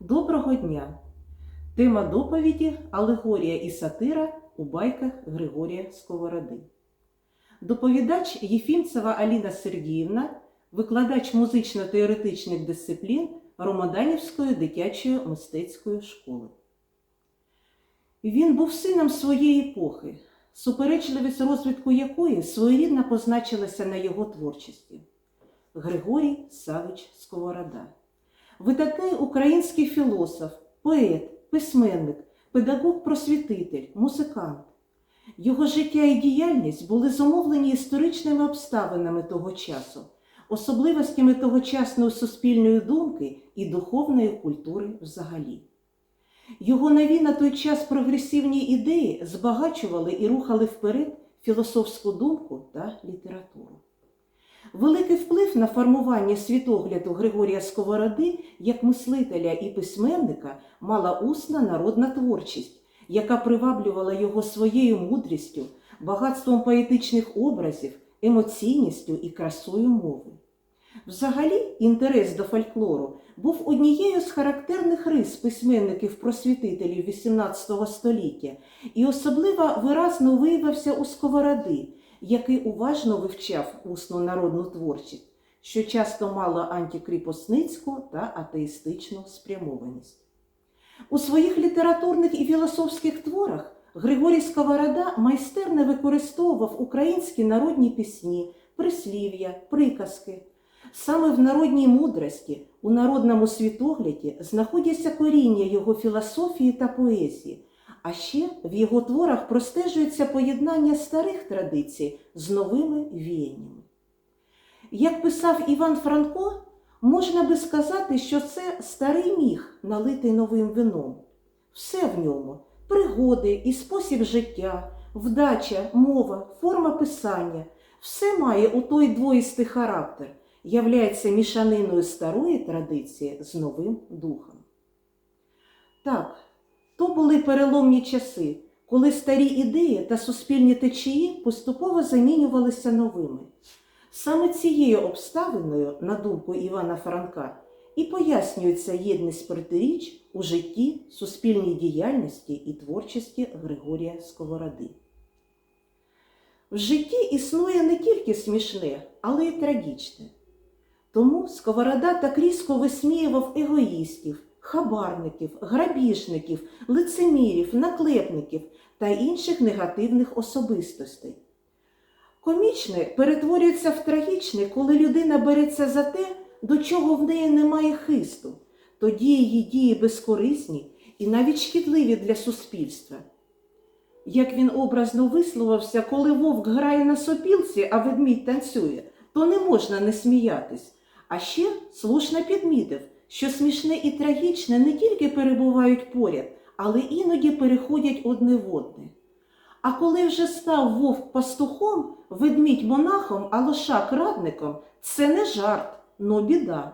Доброго дня! Тема доповіді Алегорія і сатира у байках Григорія Сковороди. Доповідач Єфімцева Аліна Сергіївна, викладач музично-теоретичних дисциплін Ромаданівської дитячої мистецької школи. Він був сином своєї епохи, суперечливість розвитку якої своєрідно позначилася на його творчості. Григорій Савич Сковорода. Видатний український філософ, поет, письменник, педагог-просвітитель, музикант. Його життя і діяльність були зумовлені історичними обставинами того часу, особливостями тогочасної суспільної думки і духовної культури взагалі. Його нові на той час прогресивні ідеї збагачували і рухали вперед філософську думку та літературу. Великий вплив на формування світогляду Григорія Сковороди як мислителя і письменника мала усна народна творчість, яка приваблювала його своєю мудрістю, багатством поетичних образів, емоційністю і красою мови. Взагалі, інтерес до фольклору був однією з характерних рис письменників-просвітителів XVIII століття і особливо виразно виявився у Сковороди, який уважно вивчав усну народну творчість, що часто мала антикріпосницьку та атеїстичну спрямованість. У своїх літературних і філософських творах Григорій Сковорода майстерно використовував українські народні пісні, прислів'я, приказки. Саме в народній мудрості, у народному світогляді знаходяться коріння його філософії та поезії, а ще в його творах простежується поєднання старих традицій з новими віяннями. Як писав Іван Франко, можна би сказати, що це старий міг, налитий новим вином. Все в ньому пригоди і спосіб життя, вдача, мова, форма писання все має у той двоїстий характер, являється мішаниною старої традиції з новим духом. Так, то були переломні часи, коли старі ідеї та суспільні течії поступово замінювалися новими. Саме цією обставиною, на думку Івана Франка, і пояснюється єдність протиріч у житті, суспільній діяльності і творчості Григорія Сковороди. В житті існує не тільки смішне, але й трагічне. Тому Сковорода так різко висміював егоїстів, хабарників, грабіжників, лицемірів, наклепників та інших негативних особистостей. Комічне перетворюється в трагічне, коли людина береться за те, до чого в неї немає хисту, тоді її дії безкорисні і навіть шкідливі для суспільства. Як він образно висловився, коли вовк грає на сопілці, а ведмідь танцює, то не можна не сміятись. А ще слушно підмітив, що смішне і трагічне не тільки перебувають поряд, але іноді переходять одне в одне. А коли вже став вовк пастухом, ведмідь монахом, а лошак радником, це не жарт, но біда.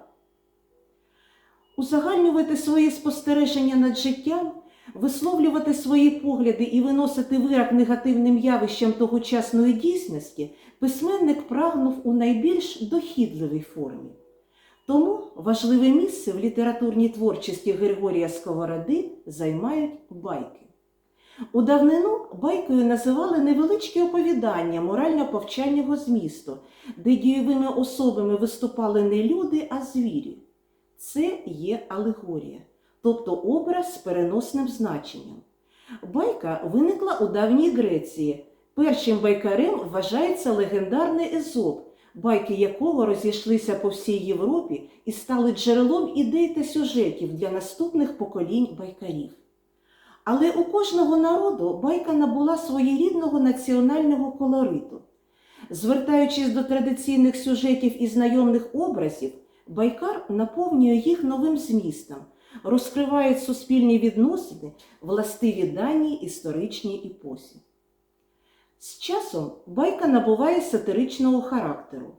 Узагальнювати свої спостереження над життям, висловлювати свої погляди і виносити вирок негативним явищам тогочасної дійсності, письменник прагнув у найбільш дохідливій формі. Тому важливе місце в літературній творчості Григорія Сковороди займають байки. У давнину байкою називали невеличкі оповідання морально-повчального змісту, де дієвими особами виступали не люди, а звірі. Це є алегорія, тобто образ з переносним значенням. Байка виникла у давній Греції. Першим байкарем вважається легендарний Езоп, байки якого розійшлися по всій Європі і стали джерелом ідей та сюжетів для наступних поколінь байкарів. Але у кожного народу байка набула своєрідного національного колориту. Звертаючись до традиційних сюжетів і знайомих образів, байкар наповнює їх новим змістом, розкриває суспільні відносини, властиві даній історичній епосі. З часом байка набуває сатиричного характеру.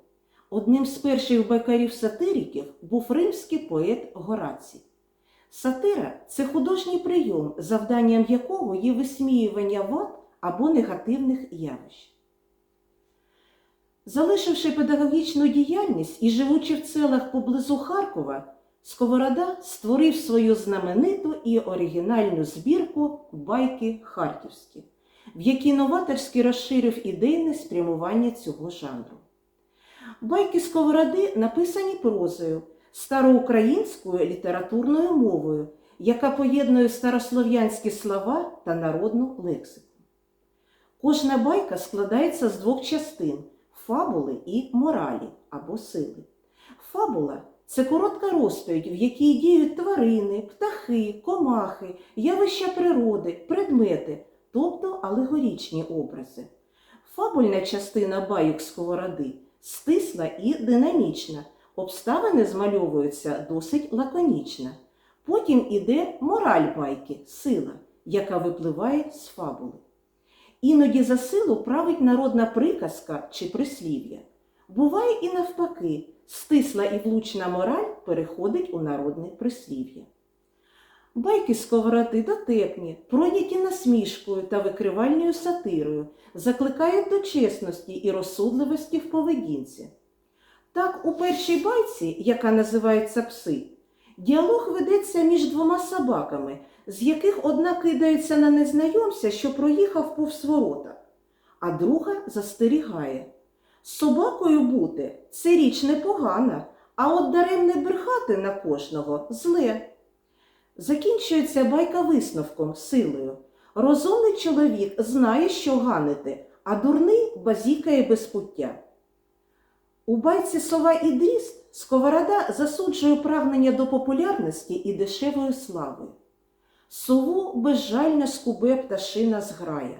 Одним з перших байкарів-сатириків був римський поет Горацій. Сатира це художній прийом, завданням якого є висміювання вад або негативних явищ. Залишивши педагогічну діяльність і живучи в селах поблизу Харкова, Сковорода створив свою знамениту і оригінальну збірку Байки Харківські, в якій новаторськи розширив ідейне спрямування цього жанру. Байки Сковороди написані прозою, староукраїнською літературною мовою, яка поєднує старослов'янські слова та народну лексику. Кожна байка складається з двох частин фабули і моралі або сили. Фабула це коротка розповідь, в якій діють тварини, птахи, комахи, явища природи, предмети, тобто алегорічні образи. Фабульна частина байок сковороди стисла і динамічна, обставини змальовуються досить лаконічно. Потім іде мораль байки, сила, яка випливає з фабули. Іноді за силу править народна приказка чи прислів'я. Буває і навпаки, стисла і влучна мораль переходить у народне прислів'я. Байки сковороди дотепні, пройняті насмішкою та викривальною сатирою, закликають до чесності і розсудливості в поведінці. Так, у першій байці, яка називається Пси, діалог ведеться між двома собаками, з яких одна кидається на незнайомця, що проїхав повз ворота, а друга застерігає. Собакою бути це річ непогана, а от даремне брехати на кожного зле. Закінчується байка висновком, силою. Розумний чоловік знає, що ганити, а дурний базікає без пуття. У байці сова і дріст сковорода засуджує прагнення до популярності і дешевої слави. Сову безжально скубе пташина зграя.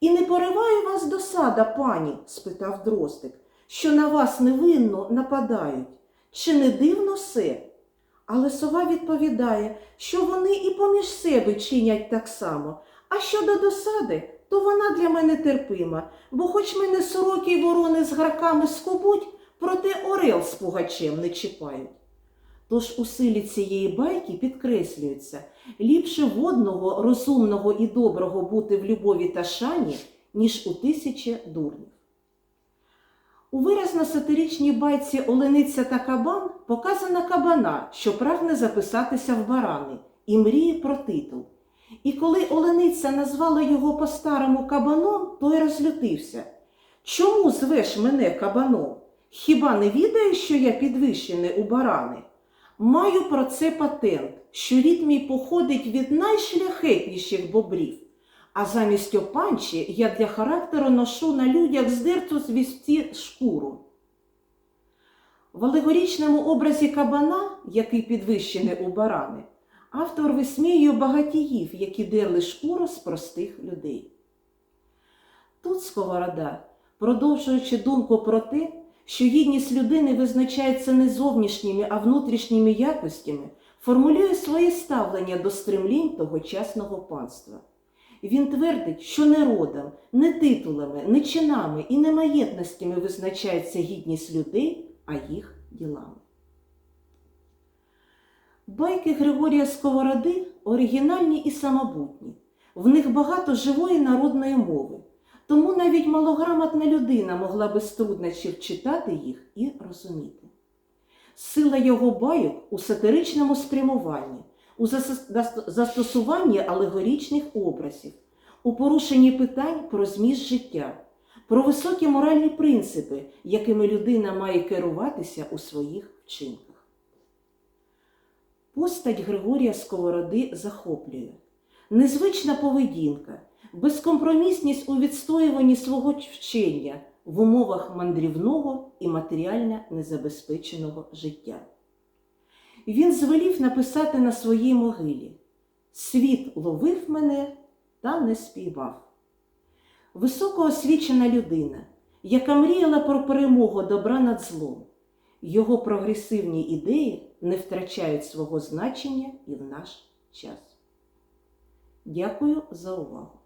І не пориває вас досада, пані? спитав Дростик, що на вас невинно нападають. Чи не дивно все? Але сова відповідає, що вони і поміж себе чинять так само. А щодо досади, то вона для мене терпима, бо хоч мене сороки й ворони з граками скубуть, проте орел з пугачем не чіпають. Тож у силі цієї байки підкреслюється ліпше водного, розумного і доброго бути в любові та шані, ніж у тисячі дурнів. У виразно сатиричній байці Олениця та кабан показана кабана, що прагне записатися в барани і мріє про титул. І коли Олениця назвала його по-старому кабаном, той розлютився. Чому звеш мене кабаном? Хіба не відаєш, що я підвищений у барани? Маю про це патент, що рід мій походить від найшляхетніших бобрів, а замість опанчі я для характеру ношу на людях здерту з вісті шкуру. В алегорічному образі кабана, який підвищений у барани, автор висміює багатіїв, які дерли шкуру з простих людей. Тут сковорода, продовжуючи думку про те, що гідність людини визначається не зовнішніми, а внутрішніми якостями, формулює своє ставлення до стремлінь тогочасного панства. Він твердить, що не родом, не титулами, не чинами і не маєтностями визначається гідність людей, а їх ділами. Байки Григорія Сковороди оригінальні і самобутні. В них багато живої народної мови. Тому навіть малограмотна людина могла без труднощів читати їх і розуміти. Сила його байок у сатиричному спрямуванні, у застосуванні алегорічних образів, у порушенні питань про зміст життя, про високі моральні принципи, якими людина має керуватися у своїх вчинках. Постать Григорія Сковороди захоплює, незвична поведінка безкомпромісність у відстоюванні свого вчення в умовах мандрівного і матеріально незабезпеченого життя. Він звелів написати на своїй могилі Світ ловив мене та не співав. Високоосвічена людина, яка мріяла про перемогу добра над злом, його прогресивні ідеї не втрачають свого значення і в наш час. Дякую за увагу!